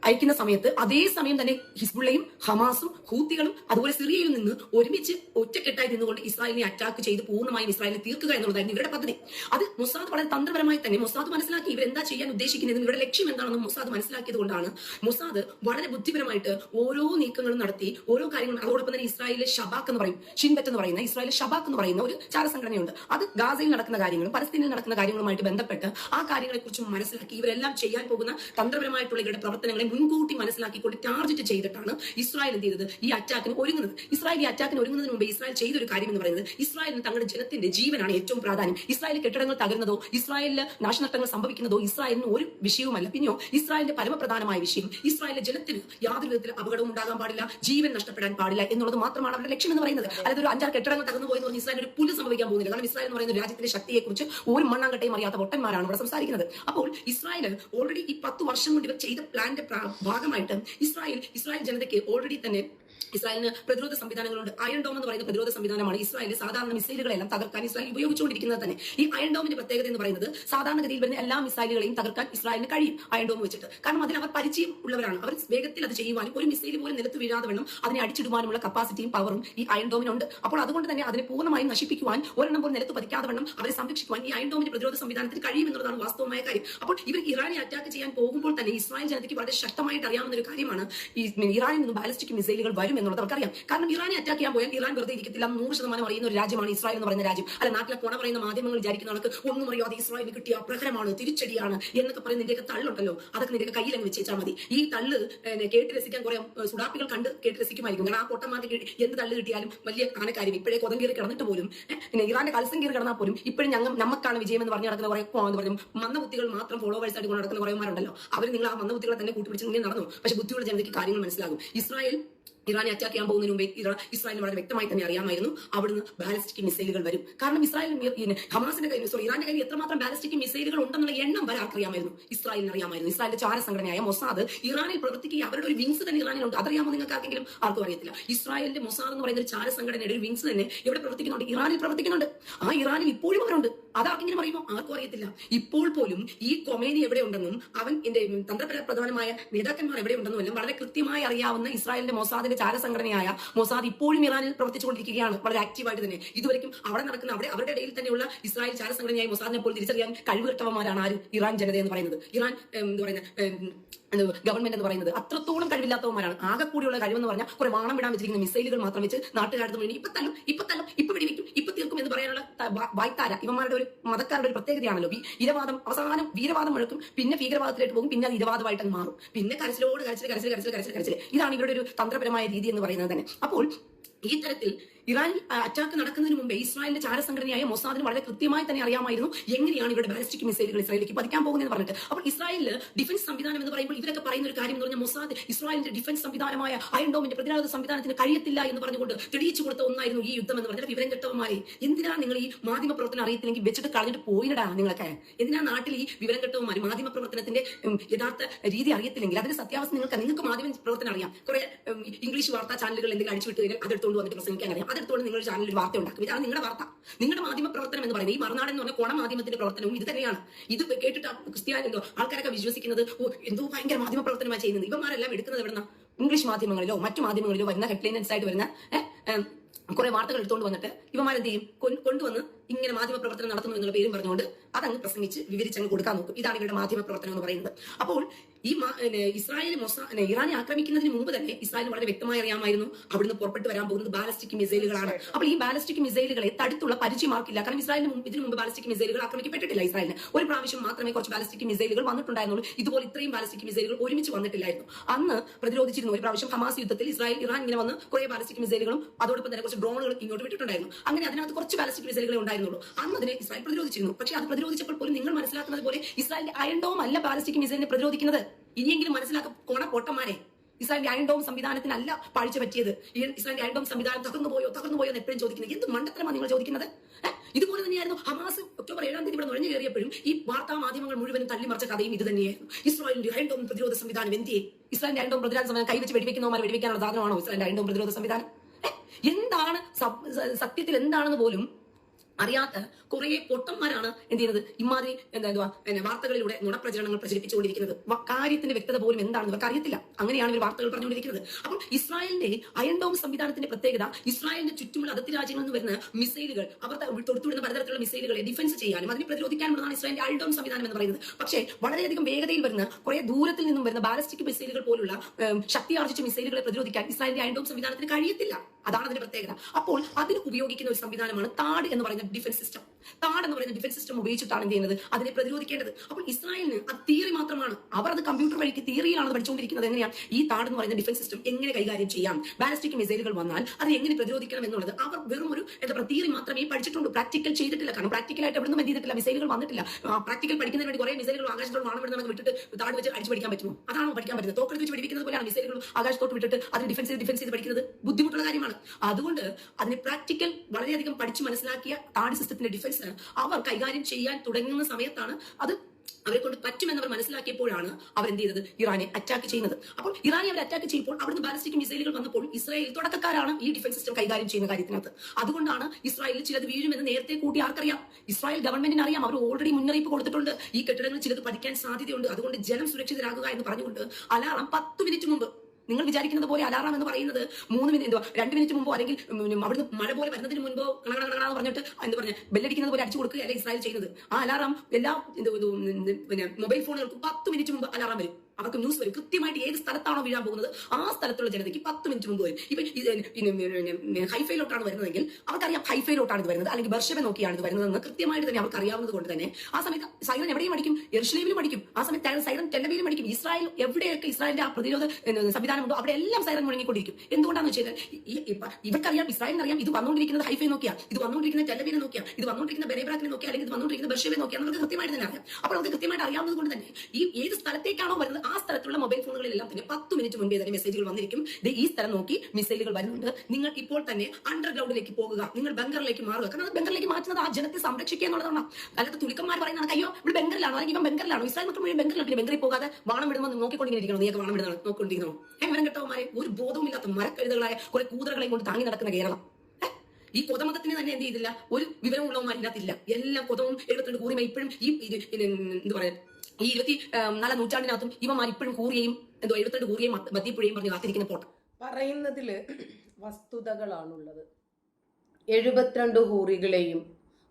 അയക്കുന്ന സമയത്ത് അതേ സമയം തന്നെ ഹിസ്ബുള്ളയും ഹമാസും ഹൂത്തികളും അതുപോലെ സിറിയയിൽ നിന്ന് ഒരുമിച്ച് ഒറ്റക്കെട്ടായി നിന്നുകൊണ്ട് ഇസ്രായേലിനെ അറ്റാക്ക് ചെയ്ത് പൂർണമായും ഇസ്രായേലിനെ തീർക്കുക എന്നുള്ളതായിരുന്നു ഇവരുടെ പദ്ധതി. അത് മൊസാദ് വളരെ തന്ത്രപരമായി തന്നെ മൊസാദ് മനസ്സിലാക്കി ഇവരെന്താ ചെയ്യാൻ ഉദ്ദേശിക്കുന്നതെന്ന് ഇവരുടെ ലക്ഷ്യം എന്താണെന്ന് മൊസാദ് മനസ്സിലാക്കിയത് കൊണ്ടാണ് മൊസാദ് വളരെ ബുദ്ധിപരമായിട്ട് ഓരോ നീക്കങ്ങളും നടത്തി ഓരോ കാര്യങ്ങളും അതോടൊപ്പം തന്നെ ഇസ്രായേലിലെ ഷബാക്ക് എന്ന് പറയും ഷിൻബറ്റ് എന്ന് പറയുന്ന ഇസ്രായേലിലെ ഷബാക്ക് എന്ന് പറയുന്ന ഒരു ചാരസംഘടനയുണ്ട്. അത് ഗാസയിൽ നടക്കുന്ന കാര്യങ്ങളും പലസ്തീനിൽ നടക്കുന്ന കാര്യങ്ങളുമായിട്ട് ബന്ധപ്പെട്ട് ആ കാര്യങ്ങളെക്കുറിച്ച് മനസ്സിലാക്കി ഇവരെല്ലാം ചെയ്യാൻ പോകുന്ന തന്ത്രപരമായിട്ടുള്ള ഇവരുടെ പ്രവർത്തനങ്ങളെ മുൻകൂട്ടി മനസ്സിലാക്കിക്കൊണ്ട് ടാർജറ്റ് ചെയ്തിട്ടാണ് ഇസ്രായേൽ എന്ത് ചെയ്തത്? ഈ അറ്റാക്കിന് ഒരുങ്ങുന്നത്. ഇസ്രായേൽ ഈ അറ്റാക്കിന് ഒരുങ്ങുന്നതിന് മുമ്പ് ഇസ്രായേൽ ചെയ്തൊരു കാര്യം എന്ന് പറയുന്നത് ഇസ്രായേലിന് തങ്ങളുടെ ജനത്തിന്റെ ജീവനാണ് ഏറ്റവും പ്രാധാന്യം. ഇസ്രായേൽ കെട്ടിടങ്ങൾ തകരുന്നതോ ഇസ്രായേലിൽ നാശനഷ്ടങ്ങൾ സംഭവിക്കുന്നതോ ഇസ്രായേലിന് ഒരു വിഷയവുമല്ല. പിന്നെയോ ഇസ്രായേലിന്റെ പരമപ്രധാനമായ വിഷയം ഇസ്രായേലിലെ ജനത്തിന് യാതൊരു വിധത്തിൽ അപകടവും ഉണ്ടാകാൻ പാടില്ല ജീവൻ നഷ്ടപ്പെടാൻ പാടില്ല എന്നുള്ളത് മാത്രമാണ് അവരുടെ ലക്ഷ്യം എന്ന് പറയുന്നത്. അതായത് ഒരു അഞ്ചാറ് കെട്ടിടങ്ങൾ തകർന്നു പോയി പറഞ്ഞ് ഇസ്രായേൽ ഒരു പുല്ല് സംഭവിക്കാൻ പോകുന്നില്ല. കാരണം ഇസ്രായേൽ എന്ന് പറയുന്ന രാജ്യത്തിന്റെ ശക്തിയെക്കുറിച്ച് ഒരു മണ്ണാങ്കട്ടയും അറിയാത്ത പൊട്ടന്മാരാണ് ഇവിടെ സംസാരിക്കുന്നത്. അപ്പോൾ ഇസ്രായേൽ ഓൾറെഡി ഈ പത്ത് വർഷം കൊണ്ട് ഇവർ ചെയ്ത പ്ലാന്റെ ഭാഗമായിട്ട് ഇസ്രായേൽ ഇസ്രായേൽ ജനതയ്ക്ക് ഓൾറെഡി തന്നെ ഇസ്രായേലിന് പ്രതിരോധ സംവിധാനങ്ങളുണ്ട്. അയൺ ഡോം എന്ന് പറയുന്ന പ്രതിരോധ സംവിധാനമാണ് ഇസ്രായേൽ സാധാരണ മിസൈലുകളെല്ലാം തകർക്കാൻ ഇസ്രായേൽ ഉപയോഗിച്ചുകൊണ്ടിരിക്കുന്നത് തന്നെ. ഈ അയൺ ഡോമിന്റെ പ്രത്യേകത എന്ന് പറയുന്നത് സാധാരണഗതിയിൽ വരുന്ന എല്ലാ മിസൈലുകളെയും തകർക്കാൻ ഇസ്രായേലിന് കഴിയും അയൺ ഡോം വെച്ചിട്ട്. കാരണം അതിന് അവർ പരിചയം ഉള്ളവരാണ്. അവർ വേഗത്തിൽ അത് ചെയ്യുവാനും ഒരു മിസൈൽ പോലും നിലത്ത് വീഴാതെ വേണം അതിനെ അടിച്ചിടുവാനുള്ള കപ്പാസിറ്റിയും പവറും ഈ അയൺ ഡോമിനുണ്ട് അപ്പോൾ അതുകൊണ്ട് തന്നെ അതിനെ പൂർണമായും നശിപ്പിക്കുവാൻ ഒരെണ്ണം പോലും നിലത്ത് പതിക്കാതെ വേണം അവരെ സംരക്ഷിക്കുവാൻ ഈ അയൺ ഡോമിന്റെ പ്രതിരോധ സംവിധാനത്തിന് കഴിയും എന്നുള്ളതാണ് വാസ്തവമായ കാര്യം. അപ്പോൾ ഇവർ ഇറാനെ അറ്റാക്ക് ചെയ്യാൻ പോകുമ്പോൾ തന്നെ ഇസ്രായേൽ ജനതയ്ക്ക് വളരെ ശക്തമായിട്ട് അറിയാവുന്ന ഒരു കാര്യമാണ് ഈ ഇറാനിൽ നിന്ന് ബാലിസ്റ്റിക് മിസൈലുകൾ വരും എന്നുള്ളത് അവർക്കറിയാം. കാരണം ഇറാനെ അറ്റാക്ക് ചെയ്യാൻ പോയാൽ ഇറാൻ വെറുതെ ഇരിക്കത്തില്ല. നൂറ് ശതമാനം അറിയുന്ന ഒരു രാജ്യമാണ് ഇസ്രായേൽ എന്ന് പറയുന്ന രാജ്യം. അല്ല നാട്ടിലെ കൊണ പറയുന്ന മാധ്യമങ്ങൾ വിചാരിക്കുന്ന ആൾക്ക് ഒന്നും അറിയാതെ ഇസ്രായേലിന് കിട്ടിയ പ്രഹരമാണ് തിരിച്ചടിയാണ് എന്നൊക്കെ പറയുന്ന നിന്റെയൊക്കെ തള്ളുണ്ടല്ലോ. അതൊക്കെ നിന്റെ കയ്യിൽ അങ്ങ് വെച്ചാൽ മതി. ഈ തള്ള് കേട്ട് രസിക്കാൻ കുറെ സുഡാപ്പികൾ കണ്ട് കേട്ട് രസിക്കുമായിരിക്കും. കാരണം ആ പൊട്ടന്മാർക്ക് കീഴ് എന്ത് തള്ളു കിട്ടിയാലും വലിയ ആനക്കാര്യം. ഇപ്പോഴേ കൊതം കിടന്നിട്ട് പോലും പിന്നെ ഇറാന്റെ കൽസം കയറി കിടന്നാൽ പോലും ഇപ്പോഴും ഞങ്ങൾ നമുക്കാണ് വിജയം എന്ന് പറഞ്ഞു നടക്കുന്ന കുറെ എന്ന് പറഞ്ഞു മന്ദബുദ്ധികൾ മാത്രം ഫോളോവേഴ്സ് ആയിട്ട് കൊണ്ട് നടക്കുന്ന കുറേമാരുണ്ടല്ലോ. അവർ നിങ്ങൾ ആ മന്ദബുദ്ധികളെ തന്നെ കൂട്ടിപ്പിടിച്ച് ഇങ്ങനെ നടന്നു. പക്ഷെ ബുദ്ധിയുള്ള ജനതയ്ക്ക് കാര്യങ്ങൾ മനസ്സിലാകും. ഇസ്രായേൽ ഇറാനെ അറ്റാക്ക് ചെയ്യാൻ പോകുന്നതിന് മുമ്പേ ഇറാൻ ഇസ്രായേലിന് വളരെ വ്യക്തമായി തന്നെ അറിയാമായിരുന്നു. അവിടുന്ന് ബാലിസ്റ്റിക് മിസൈലുകൾ വരും. കാരണം ഇസ്രായേലിന് ഹമാസിന്റെ കയ്യിൽ സോറി ഇറാന്റെ കയ്യിൽ എത്രമാത്രം ബാലിസ്റ്റിക് മിസൈലുകൾ ഉണ്ടെന്നുള്ള എണ്ണം വരെ അറിയാമായിരുന്നു? ഇസ്രായേലിന് അറിയാമായിരുന്നു. ഇസ്രായേലിന്റെ ചാര സംഘടനയായ മൊസാദ് ഇറാനിൽ പ്രവർത്തിക്കുക അവരുടെ ഒരു വിങ്സ് തന്നെ ഇറാനിലുണ്ട്. അതറിയാമോ നിങ്ങൾക്ക് ആർക്കെങ്കിലും? ആർക്കും അറിയത്തില്ല. ഇസ്രായേലിന്റെ മൊസാദ് എന്ന് പറയുന്ന ഒരു ചാര സംഘടനയുടെ ഒരു വിങ്സ് തന്നെ ഇവിടെ പ്രവർത്തിക്കുന്നുണ്ട്. ഇറാനിൽ പ്രവർത്തിക്കുന്നുണ്ട്. ആ ഇറാനിൽ ഇപ്പോഴും അവരുണ്ട്. അതാർക്കെങ്കിലും അറിയുമോ? ആർക്കും അറിയത്തില്ല. ഇപ്പോൾ പോലും ഈ കൊമേനി എവിടെ ഉണ്ടെന്നും അവൻ എന്റെ തന്ത്രപ്രധാനമായ നേതാക്കന്മാർ എവിടെ ഉണ്ടെന്നും എല്ലാം വളരെ കൃത്യമായി അറിയാവുന്ന ഇസ്രായേലിന്റെ മൊസാദിന്റെ ചാര സംഘടനയായ മൊസാദ് ഇപ്പോഴും ഇറാനിൽ പ്രവർത്തിച്ചുകൊണ്ടിരിക്കുകയാണ്. വളരെ ആക്റ്റീവായിട്ട് തന്നെ. ഇതുവരെയും അവിടെ നടക്കുന്ന അവിടെ അവരുടെ ഇടയിൽ തന്നെയുള്ള ഇസ്രായേൽ ചാരസംഘടനയായ മൊസാദിനെ പോലും തിരിച്ചറിയാൻ കഴിവുകെട്ടവന്മാരാണ് ആര്? ഇറാൻ ജനത എന്ന് പറയുന്നത്. ഇറാൻ എന്താ പറയുന്നത് ഗവൺമെന്റ് എന്ന് പറയുന്നത്. അത്രത്തോളം കഴിവില്ലാത്തവന്മാരാണ്. ആകെ കൂടിയുള്ള കഴിവെന്ന് പറഞ്ഞാൽ കുറെ വാണം വിടാൻ വെച്ചിരിക്കുന്ന മിസൈലുകൾ മാത്രം വെച്ച് നാട്ടുകാരുടെ ഇപ്പൊ തല്ലും ഇപ്പൊ തല്ലും ഇപ്പൊ പറയാനുള്ള വായ്ത്താര ഇവന്മാരുടെ ഒരു മതക്കാരുടെ ഒരു പ്രത്യേകതയാണല്ലോ. ഇരവാദം അവസാനം വീരവാദം മുഴക്കും പിന്നെ ഭീകരവാദത്തിലേക്ക് പോകും പിന്നെ അത് ഇരവാദമായിട്ട് മാറും. പിന്നെ കരച്ചിലോട് കരച്ചിൽ കരച്ചിൽ കരച്ചിൽ കരച്ചിൽ കരച്ചിൽ ഇതാണ് ഇവരുടെ ഒരു തന്ത്രപരമായ രീതി എന്ന് പറയുന്നത് തന്നെ. അപ്പോൾ ഈ തരത്തിൽ ഇറാൻ അറ്റാക്ക് നടക്കുന്നതിന് മുമ്പ് ഇസ്രായേലിന്റെ ചാരസംഘടനയായ മൊസാദിന് വളരെ കൃത്യമായി തന്നെ അറിയാമായിരുന്നു എങ്ങനെയാണ് ഇവരുടെ ബാലിസ്റ്റിക് മിസൈലുകൾ ഇസ്രായേലിലേക്ക് പതിക്കാൻ പോകുന്നതെന്ന് പറഞ്ഞിട്ട്. അപ്പോൾ ഇസ്രായേലിൽ ഡിഫൻസ് സംവിധാനം എന്ന് പറയുമ്പോൾ ഇവരൊക്കെ പറയുന്ന ഒരു കാര്യം എന്ന് പറഞ്ഞാൽ മൊസാദ് ഇസ്രായേലിന്റെ ഡിഫൻസ് സംവിധാനമായ അയൺഡോമിന്റെ പ്രതിരോധ സംവിധാനത്തിന് കഴിയത്തില്ല എന്ന് പറഞ്ഞുകൊണ്ട് തെളിയിച്ചു കൊടുത്ത ഒന്നായിരുന്നു ഈ യുദ്ധം എന്ന് പറഞ്ഞാൽ വിവരം കെട്ടവന്മാരെ. എന്തിനാ നിങ്ങൾ ഈ മാധ്യമ പ്രവർത്തനം അറിയത്തില്ലെങ്കിൽ വെച്ചിട്ട് കളഞ്ഞിട്ട് പോയിടാ നിങ്ങളൊക്കെ? എന്തിനാ നാട്ടിൽ ഈ വിവരം കെട്ടവന്മാർ മാധ്യമ പ്രവർത്തനത്തിന്റെ യഥാർത്ഥ രീതി അറിയത്തില്ലെങ്കിൽ? അതിന്റെ സത്യാവസ്ഥ നിങ്ങൾക്ക് നിങ്ങൾക്ക് മാധ്യമ പ്രവർത്തനം അറിയാം. കുറെ ഇംഗ്ലീഷ് വാർത്താ ചാനലുകൾ എന്തെങ്കിലും അടിച്ചുവിട്ട് കഴിഞ്ഞാൽ അതെടുത്തുകൊണ്ട് വന്നിട്ട് പ്രസംഗിക്കാൻ അറിയാം. അതെടുത്തുകൊണ്ട് നിങ്ങൾ ചാനലിൽ വാർത്ത ഉണ്ടാക്കും ഇതാണ് നിങ്ങളുടെ വാർത്ത. നിങ്ങളുടെ മാധ്യമ പ്രവർത്തനം എന്ന് പറയുന്നത് ഈ മറുനാടൻ എന്ന് പറഞ്ഞ കോണ മാധ്യമത്തിന്റെ പ്രവർത്തനവും ഇത് തന്നെയാണ്. ഇത് കേട്ടിട്ട് ക്രിസ്ത്യാനി എന്തോ ആൾക്കാരൊക്കെ വിശ്വസിക്കുന്നത് എന്തോ ഭയങ്കര മാധ്യമ പ്രവർത്തനമായി ചെയ്യുന്നത്. ഇവന്മാരെല്ലാം എടുക്കുന്നത് എവിടുന്ന? ഇംഗ്ലീഷ് മാധ്യമങ്ങളിലോ മറ്റു മാധ്യമങ്ങളിലോ വരുന്ന ഹെഡ്ലൈൻസ് ആയിട്ട് വരുന്ന കുറെ വാർത്തകൾ എടുത്തുകൊണ്ട് വന്നിട്ട് ഇവന്മാരെന്ത് ചെയ്യും? കൊണ്ടുവന്ന് ഇങ്ങനെ മാധ്യമ പ്രവർത്തനം നടത്തുന്നു എന്നുള്ള പേരും പറഞ്ഞുകൊണ്ട് അതങ്ങ് പ്രസംഗിച്ച് വിവരിച്ചങ്ങ് കൊടുക്കാൻ നോക്കും. ഇതാണ് ഇവരുടെ മാധ്യമ പ്രവർത്തനം എന്ന് പറയുന്നത്. അപ്പോൾ ഈ ഇസ്രായേൽ മൊസാ ഇറാനെ ആക്രമിക്കുന്നതിന് മുമ്പ് തന്നെ ഇസ്രായേൽ വളരെ വ്യക്തമായി അറിയാമായിരുന്നു അവിടുന്ന് പുറപ്പെട്ട് വരാൻ പോകുന്നത് ബാലസ്റ്റിക് മിസൈലുകളാണ്. അപ്പോൾ ഈ ബാലസ്റ്റിക് മിസൈലുകളെ തടുത്തുള്ള പരിചയമാക്കില്ല കാരണം ഇസ്രായേലിന് മുമ്പ് ഇതിനു മുമ്പ് ബാലസ്റ്റിക് മിസൈലുകൾ ആക്രമിക്കപ്പെട്ടിട്ടില്ല ഇസ്രായേലിന്. ഒരു പ്രാവശ്യം മാത്രമേ കുറച്ച് ബാലസ്റ്റിക് മിസൈലുകൾ വന്നിട്ടുണ്ടായിരുന്നുള്ളൂ. ഇതുപോലെ ഇത്രയും ബാലസ്റ്റിക് മിസൈലുകൾ ഒരുമിച്ച് വന്നിട്ടില്ലായിരുന്നു. അന്ന് പ്രതിരോധിച്ചിരുന്നു ഒരു പ്രാവശ്യം ഹമാസ് യുദ്ധത്തിൽ ഇസ്രായേൽ ഇറാൻ ഇങ്ങനെ വന്ന് കുറെ ബാലസ്റ്റിക് മിസൈലുകളും അതോടൊപ്പം തന്നെ കുറച്ച് ഡ്രോണുകൾ ഇങ്ങോട്ട് വിട്ടിട്ടുണ്ടായിരുന്നു. അങ്ങനെ അതിനകത്ത് കുറച്ച് ബാലസ്റ്റിക് മിസൈലുകളെ ഉണ്ടായിരുന്നുള്ളൂ. അന്ന് അതിനെ ഇസ്രായേൽ പ്രതിരോധിച്ചിരുന്നു. പക്ഷേ അത് പ്രതിരോധിച്ചപ്പോൾ പോലും നിങ്ങൾ മനസ്സിലാക്കുന്നത് പോലെ ഇസ്രായേലിന്റെ അയൺഡോം അല്ല ബാലസ്റ്റിക് മിസൈലിനെ പ്രതിരോധിക്കുന്നത്. ഇനിയെങ്കിലും മനസ്സിലാക്ക കോണ പൊട്ടന്മാരെ. ഇസ്രായേൽ അയൺഡോം സംവിധാനത്തിനല്ല പാഴ്ച പറ്റിയത്. ഇസ്രായേലിന്റെ അയൺഡോം സംവിധാനം തകർന്നു പോയോ? തകർന്നു പോയോ എന്ന് എപ്പോഴും ചോദിക്കുന്നത്. എന്ത് മണ്ടത്തരമാണ് നിങ്ങൾ ചോദിക്കുന്നത്? ഇതുപോലെ തന്നെയായിരുന്നു ഹമാസ് ഒക്ടോബർ ഏഴാം തീയതി ഇവിടെ നുഴഞ്ഞു കയറിയപ്പോഴും ഈ വാർത്താ മാധ്യമങ്ങൾ മുഴുവനും തള്ളിമറിച്ച കഥയും ഇത് തന്നെയായിരുന്നു. ഇസ്രായേലിന്റെ അയൺഡോം പ്രതിരോധ സംവിധാനം എന്തിയെ ഇസ്രായേൽ അയൺഡോം പ്രതിരോധ സംവിധാനം കൈവച്ച് വെടിവെക്കുന്നവന്മാർ വെടിവെക്കാനുള്ള സാധനമാണോ ഇസ്രായേലിന്റെ അയൺഡോം പ്രതിരോധ സംവിധാനം? എന്താണ് സത്യത്തിൽ എന്താണെന്ന് പോലും അറിയാത്ത കുറെ പൊട്ടന്മാരാണ് എന്ത് ചെയ്യുന്നത്? ഇമാതിരി എന്താ എന്തുവാ വാർത്തകളിലൂടെ നുണപ്രചരണങ്ങൾ പ്രചരിപ്പിച്ചുകൊണ്ടിരിക്കുന്നത്. കാര്യത്തിന്റെ വ്യക്തത പോലും എന്താണെന്ന് ഇവർക്ക് അറിയത്തില്ല. അങ്ങനെയാണ് ഇവർ വാർത്തകൾ പറഞ്ഞുകൊണ്ടിരിക്കുന്നത്. അപ്പോൾ ഇസ്രായേലിന്റെ അയൺഡോം സംവിധാനത്തിന്റെ പ്രത്യേകത ഇസ്രായേലിന്റെ ചുറ്റുമുള്ള അതിർത്തി രാജ്യങ്ങളിൽ നിന്ന് വരുന്ന മിസൈലുകൾ അവർ തൊടുത്തുവിടുന്ന പലതരത്തിലുള്ള മിസൈലുകളെ ഡിഫൻസ് ചെയ്യാനും അതിനെ പ്രതിരോധിക്കാനുള്ളതാണ് ഇസ്രായേലിന്റെ അയൺഡോം സംവിധാനം എന്ന് പറയുന്നത്. പക്ഷേ വളരെയധികം വേഗതയിൽ വരുന്ന കുറെ ദൂരത്തിൽ നിന്നും വരുന്ന ബാലസ്റ്റിക് മിസൈലുകൾ പോലുള്ള ഏം, ശക്തി ആർജിച്ച മിസൈലുകളെ പ്രതിരോധിക്കാൻ ഇസ്രായേലിന്റെ അയൺഡോം സംവിധാനത്തിന് കഴിയത്തില്ല. അതാണ് അതിന്റെ പ്രത്യേകത. അപ്പോൾ അതിന് ഉപയോഗിക്കുന്ന ഒരു സംവിധാനമാണ് താഡ് എന്ന് പറയുന്ന ഡിഫൻസ് സിസ്റ്റം എന്ന് പറയുന്ന ഡിഫൻസ് സിസ്റ്റം ഉപയോഗിച്ചിട്ടാണ് ചെയ്യുന്നത്? അതിനെ പ്രതിരോധിക്കേണ്ടത്. അപ്പോൾ ഇസ്രായേലിന് അത് തിയറി മാത്രമാണ്. അവർ അത് കമ്പ്യൂട്ടർ വഴിക്ക് തിയറിയിലാണ് പഠിച്ചുകൊണ്ടിരിക്കുന്നത്. എങ്ങനെയാണ് ഈ താഡ് എന്ന് പറയുന്ന ഡിഫൻസ് സിസ്റ്റം എങ്ങനെ കൈകാര്യം ചെയ്യാം? ബാലിസ്റ്റിക് മിസൈലുകൾ വന്നാൽ അത് എങ്ങനെ പ്രതിരോധിക്കണം എന്നുള്ളത് അവർ വെറും ഒരു എന്താ പറയുക തിയറി മാത്രമേ പഠിച്ചിട്ടുള്ളൂ. പ്രാക്ടിക്കൽ ചെയ്തിട്ടില്ല. കാരണം പ്രാക്ടിക്കലായിട്ട് എവിടെ നിന്നും ചെയ്തിട്ടില്ല. മിസൈലുകൾ വന്നിട്ടില്ല. പ്രാക്ടിക്കൽ പഠിക്കുന്നതിന് വേണ്ടി കുറെ മിസൈലുകൾ ആകാശത്തോട് വാണം വിടുന്ന വിട്ടിട്ട് താട് വെച്ച് അടിച്ച് പഠിക്കാൻ പറ്റുമോ? അതാണ് പഠിക്കാൻ പറ്റുന്നത്. തോക്കെടുത്ത് വെച്ച് പഠിക്കുന്നത് പോലെയാണ് മിസൈലുകൾ ആകാശത്തോട്ട് വിട്ടിട്ട് അതിന് ഡിഫൻസ് ചെയ്ത് ഡിഫൻസ് ചെയ്ത് പഠിക്കുന്നത്. ബുദ്ധിമുട്ടുള്ള കാര്യമാണ്. അതുകൊണ്ട് അതിന് പ്രാക്ടിക്കൽ വളരെയധികം പഠിച്ച് മനസ്സിലാക്കിയ താട് സിസ്റ്റത്തിന്റെ ഡിഫൻസ് അവർ കൈകാര്യം ചെയ്യാൻ തുടങ്ങുന്ന സമയത്താണ് അത് അവരെ കൊണ്ട് പറ്റുമെന്ന് അവർ മനസ്സിലാക്കിയപ്പോഴാണ് അവർ എന്ത് ചെയ്തത് ഇറാനെ അറ്റാക്ക് ചെയ്യുന്നത് അപ്പോൾ ഇറാനെ അവർ അറ്റാക്ക് ചെയ്യുമ്പോൾ അവിടുന്ന് ബാലിസ്റ്റിക് മിസൈലുകൾ വന്നപ്പോൾ ഇസ്രായേൽ തുടക്കക്കാരാണ് ഈ ഡിഫൻസ് സിസ്റ്റം കൈകാര്യം ചെയ്യുന്ന കാര്യത്തിനകത്ത് അതുകൊണ്ടാണ് ഇസ്രായേലിൽ ചിലത് വീഴുമെന്ന് നേരത്തെ കൂട്ടി ആർക്കറിയാം ഇസ്രായേൽ ഗവൺമെന്റിന് അറിയാം അവർ ഓൾറെഡി മുന്നറിയിപ്പ് കൊടുത്തിട്ടുണ്ട് ഈ കെട്ടിടങ്ങൾ ചിലത് പഠിക്കാൻ സാധ്യതയുണ്ട് അതുകൊണ്ട് ജനം സുരക്ഷിതരാകുക എന്ന് പറഞ്ഞുകൊണ്ട് അലാറം പത്ത് മിനിറ്റ് മുമ്പ് നിങ്ങൾ വിചാരിക്കുന്നത് പോലെ അലാറം എന്ന് പറയുന്നത് മൂന്ന് മിനിറ്റ് എന്തോ രണ്ട് മിനിറ്റ് മുമ്പോ അല്ലെങ്കിൽ അവിടുന്ന് മഴ പോലെ വരുന്നതിന് മുൻപോ കണകണ പറഞ്ഞിട്ട് എന്ന് പറഞ്ഞ ബെല്ലടിക്കുന്നത് പോലെ അടിച്ചു കൊടുക്കുക അല്ലെങ്കിൽ ഇസ്രായേൽ ചെയ്യുന്നത് ആ അലാറം എല്ലാ പിന്നെ മൊബൈൽ ഫോണുകൾക്ക് പത്ത് മിനിറ്റ് മുമ്പ് അലാറം വരും അവർക്ക് ന്യൂസ് വരും. കൃത്യമായിട്ട് ഏത് സ്ഥലത്താണോ വീഴാൻ പോകുന്നത് ആ സ്ഥലത്തുള്ള ജനതയ്ക്ക് പത്ത് മിനിറ്റ് മുമ്പ് വരും. ഇപ്പൊ പിന്നെ ഹൈഫൈലോട്ടാണ് വരുന്നതെങ്കിൽ അവർക്കറിയാം ഹൈഫൈലോട്ടാണ് ഇത് വരുന്നത് അല്ലെങ്കിൽ ബർഷബെ നോക്കിയാണ് ഇത് വരുന്നതെന്ന് കൃത്യമായിട്ട് തന്നെ അവർക്ക് അറിയാവുന്നത് കൊണ്ട് തന്നെ ആ സമയത്ത് സൈറൻ എവിടെയും അടിക്കും എർഷലേമിലും അടിക്കും. ആ സമയത്ത് സൈറൻ ടെലവിയിലും അടിക്കും. ഇസ്രായേൽ എവിടെയൊക്കെ ഇസ്രായേലിന്റെ ആ പ്രതിരോധ സംവിധാനം സംവിധാനമുണ്ടോ അവിടെ എല്ലാം സൈറൻ മുഴങ്ങിക്കൊണ്ടിരിക്കും. എന്തുകൊണ്ടാണെന്ന് വെച്ചാൽ ഇവർക്കറിയാം ഇസ്രായേലിന് അറിയാം ഇത് വന്നുകൊണ്ടിരിക്കുന്നത് ഹൈഫൈ നോക്കിയാ ഇത് വന്നുകൊണ്ടിരിക്കുന്ന ടെലവിനെ നോക്കിയാ ഇത് വന്നുകൊണ്ടിരിക്കുന്ന ബെനേബ്രാക്കിനെ നോക്കിയാ അല്ലെങ്കിൽ ഇത് വന്നുകൊണ്ടിരിക്കുന്ന ബർഷബെ നോക്കിയാൽ നമുക്ക് കൃത്യമായിട്ട് തന്നെ അറിയാം. അപ്പോൾ നമുക്ക് കൃത്യമായിട്ട് അറിയാവുന്നത് കൊണ്ട് തന്നെ ഈ ഏത് സ്ഥലത്തേക്കാണോ വരുന്നത് ആ സ്ഥലത്തുള്ള മൊബൈൽ ഫോണുകളിലെല്ലാം തന്നെ പത്ത് മിനിറ്റ് മുമ്പേ തന്നെ മെസ്സേജുകൾ വന്നിരിക്കും. ദേ ഈ സ്ഥലം നോക്കി മിസൈലുകൾ വരുന്നുണ്ട്. നിങ്ങൾ ഇപ്പോൾ തന്നെ അണ്ടർഗ്രൗണ്ടിലേക്ക് പോകുക. നിങ്ങൾ ബംഗറിലേക്ക് മാറുക. കാരണം ബംഗറിലേക്ക് മാറ്റുന്നത് ആ ജനത്തെ സംരക്ഷിക്കുക എന്നുള്ളതാണ്. അല്ലാതെ തുലിക്കന്മാർ പറയുന്നതാണ് അയ്യോ ഇവിടെ ബംഗറിലാണോ. അല്ലെങ്കിൽ ഇവൻ ബംഗറിലാണോ. ഇസ്രായേൽ മക്കൾ മുഴുവൻ ബംഗറിലാണ്. പിന്നെ ബംഗറിൽ പോകാതെ വാണം വിടുമ്പോൾ നോക്കിക്കൊണ്ടിരിക്കണം നീയൊക്കെ വാണം വിടുന്നത് നോക്കിക്കൊണ്ടിരിക്കണോ എങ്ങനെ കേട്ടോമാരെ ഒരു ബോധവുമില്ലാത്ത മരക്കരുതുകളായ കുറെ കൂതറകളെയും കൊണ്ട് താങ്ങി നടക്കുന്ന കേരളം. ഈ കൊതമതത്തിന് തന്നെ എന്ത് ചെയ്തില്ല? ഒരു വിവരമുള്ളവന്മാരില്ലാത്തില്ല എല്ലാം കൊതവും എഴുപത്തിരണ്ട് കൂറിമ ഇപ്പോഴും ഈ ഇത് ഇത് എന്താ പറയാ ഈ ഇരുപത്തി നാലാം നൂറ്റാണ്ടിനകത്തും ഇവന്മാർ ഇപ്പോഴും കൂറിയും എന്തോ എഴുപത്തിരണ്ട് കൂറിയും മത്തിപ്പുഴയും പറഞ്ഞ് കാത്തിരിക്കുന്ന പോട്ടം. പറയുന്നതിൽ വസ്തുതകളാണുള്ളത്. എഴുപത്തിരണ്ട് കൂറികളെയും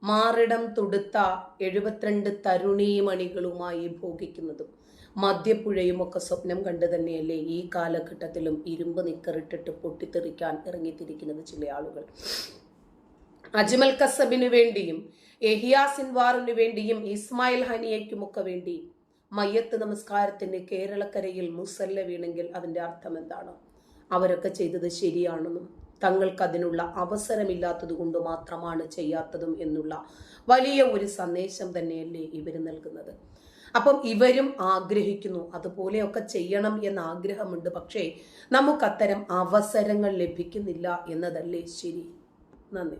മാറിടം തൊടുത്ത എഴുപത്തിരണ്ട് തരുണീമണികളുമായി ഭോഗിക്കുന്നതും മദ്യപ്പുഴയും ഒക്കെ സ്വപ്നം കണ്ട് തന്നെയല്ലേ ഈ കാലഘട്ടത്തിലും ഇരുമ്പ് നിക്കറിട്ടിട്ട് പൊട്ടിത്തെറിക്കാൻ ഇറങ്ങിത്തിരിക്കുന്നത് ചില ആളുകൾ. അജ്മൽ കസബിനു വേണ്ടിയും എഹിയ സിൻവാറിനു വേണ്ടിയും ഇസ്മായിൽ ഹനിയയ്ക്കുമൊക്കെ വേണ്ടി മയ്യത്ത് നമസ്കാരത്തിന് കേരളക്കരയിൽ മുസല്ല വീണെങ്കിൽ അതിന്റെ അർത്ഥം എന്താണ്? അവരൊക്കെ ചെയ്തത് ശരിയാണെന്നും തങ്ങൾക്ക് അതിനുള്ള അവസരമില്ലാത്തത് കൊണ്ട് മാത്രമാണ് ചെയ്യാത്തതും എന്നുള്ള വലിയ ഒരു സന്ദേശം തന്നെയല്ലേ ഇവർ നൽകുന്നത്. അപ്പം ഇവരും ആഗ്രഹിക്കുന്നു അതുപോലെയൊക്കെ ചെയ്യണം എന്ന ആഗ്രഹമുണ്ട് പക്ഷേ നമുക്കത്തരം അവസരങ്ങൾ ലഭിക്കുന്നില്ല എന്നതല്ലേ ശരി? നന്ദി.